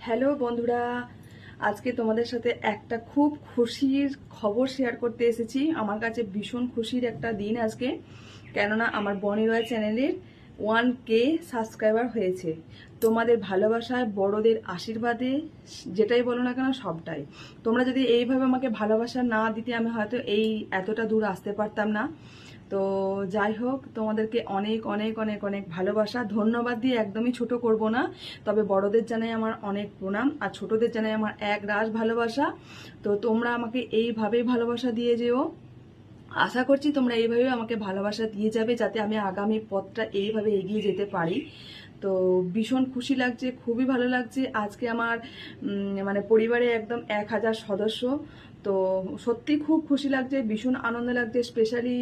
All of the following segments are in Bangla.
হ্যালো বন্ধুরা, আজকে তোমাদের সাথে একটা খুব খুশির খবর শেয়ার করতে এসেছি। আমার কাছে ভীষণ খুশির একটা দিন আজকে। কেননা আমার বনিরয় চ্যানেলের ওয়ান কে সাবস্ক্রাইবার হয়েছে। তোমাদের ভালোবাসায়, বড়দের আশীর্বাদে, যেটাই বলো না কেন, সবটাই। তোমরা যদি এইভাবে আমাকে ভালোবাসা না দিতে, আমি হয়তো এই এতটা দূর আসতে পারতাম না। তো যাই হোক, তোমাদেরকে অনেক অনেক অনেক অনেক ভালোবাসা। ধন্যবাদ দিয়ে একদমই ছোট করব না। তবে বড়দের জানাই আমার অনেক প্রণাম, আর ছোটদের জানাই আমার এক রাস ভালোবাসা। তো তোমরা আমাকে এইভাবেই ভালোবাসা দিয়ে যেও। আশা করছি তোমরা এইভাবে আমাকে ভালোবাসা দিয়ে যাবে যাতে আমি আগামী পথটা এইভাবে এগিয়ে যেতে পারি। তো ভীষণ খুশি লাগছে, খুবই ভালো লাগছে। আজকে আমার মানে পরিবারে একদম এক হাজার সদস্য। তো সত্যি খুব খুশি লাগছে, ভীষণ আনন্দ লাগছে। স্পেশালি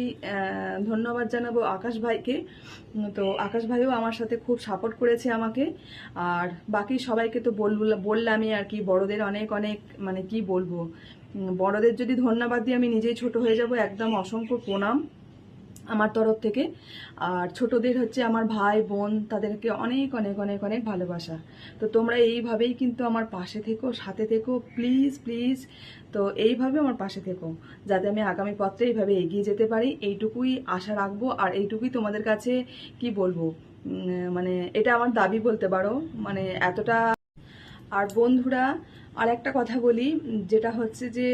ধন্যবাদ জানাব আকাশ ভাইকে। তো আকাশ ভাইও আমার সাথে খুব সাপোর্ট করেছে আমাকে। আর বাকি সবাইকে তো বল বললামই আর কি, বড়দের অনেক অনেক মানে কি বলব? বড়দের যদি ধন্যবাদ দিয়ে আমি নিজেই ছোট হয়ে যাব। একদম অসংখ্য প্রণাম। আমার তরফ থেকে। আর ছোটদের হচ্ছে আমার ভাই, বোন, তাদেরকে অনেক অনেক অনেক অনেক ভালোবাসা। তো তোমরা এইভাবেই কিন্তু আমার পাশে থেকো, সাথে থেকো, প্লিজ প্লিজ। তো এইভাবে আমার পাশে থেকো, যাতে আমি আগামী পথে এইভাবে এগিয়ে যেতে পারি। এইটুকুই আশা রাখব, আর এইটুকুই তোমাদের কাছে কি বলব? মানে এটা আমার দাবি বলতে পারো। মানে এতটা আর বন্ধুরা আর একটা কথা বলি, যেটা হচ্ছে যে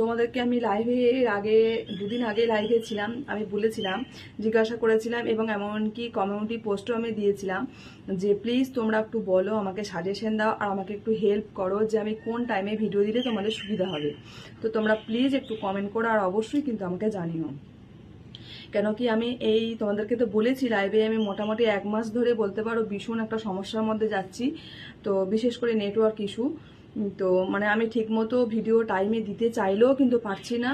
তোমাদেরকে আমি লাইভে এর আগে, দুদিন আগে লাইভে ছিলাম, আমি বলেছিলাম, জিজ্ঞাসা করেছিলাম এবং এমনকি কমিউনিটি পোস্টও আমি দিয়েছিলাম যে প্লিজ তোমরা একটু বলো, আমাকে সাজেশন দাও আর আমাকে একটু হেল্প করো যে, আমি কোন টাইমে ভিডিও দিলে তোমাদের সুবিধা হবে। তো তোমরা প্লিজ একটু কমেন্ট করো আর অবশ্যই কিন্তু আমাকে জানিও। কেন কি আমি এই তোমাদেরকে তো বলেছি লাইভে আমি মোটামুটি এক মাস ধরে বলতে পারো ভীষণ একটা সমস্যার মধ্যে যাচ্ছি। তো বিশেষ করে নেটওয়ার্ক ইস্যু তো মানে আমি ঠিকমতো ভিডিও টাইমে দিতে চাইলেও কিন্তু পারছি না।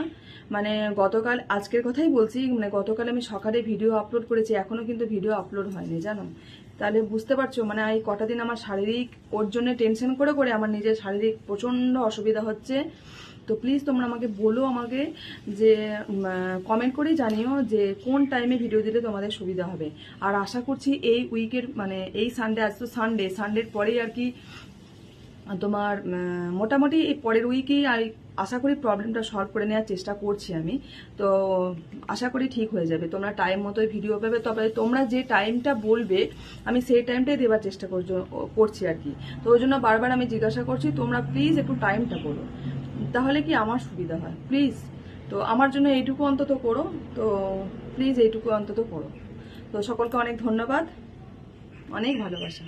মানে গতকাল, আজকের কথাই বলছি মানে গতকাল আমি সকালে ভিডিও আপলোড করেছি এখনও কিন্তু ভিডিও আপলোড হয়নি, জানো? তাহলে বুঝতে পারছ মানে এই কটা দিন আমার শারীরিক ওর জন্য টেনশন করে করে আমার নিজের শারীরিক প্রচণ্ড অসুবিধা হচ্ছে। তো প্লিজ তোমরা আমাকে বলো আমাকে যে কমেন্ট করেই জানিও যে কোন টাইমে ভিডিও দিলে তোমাদের সুবিধা হবে। আর আশা করছি এই উইকের মানে এই সানডে আজ তো সানডে সানডের পরেই আর কি তোমার মোটামুটি এই পরের উইকেই আর আশা করি প্রবলেমটা সলভ করে নেওয়ার চেষ্টা করছি আমি। তো আশা করি ঠিক হয়ে যাবে। তোমরা টাইম মতোই ভিডিও পাবে। তবে তোমরা যে টাইমটা বলবে, আমি সেই টাইমটাই দেওয়ার চেষ্টা করছি আর কি। তো ওই জন্য বারবার আমি জিজ্ঞাসা করছি, তোমরা প্লিজ একটু টাইমটা বলো। তাহলে কি আমার সুবিধা হয়? প্লিজ তো আমার জন্য এইটুকু অন্তত করো। তো প্লিজ এইটুকু অন্তত করো। তো সকলকে অনেক ধন্যবাদ। অনেক ভালোবাসা।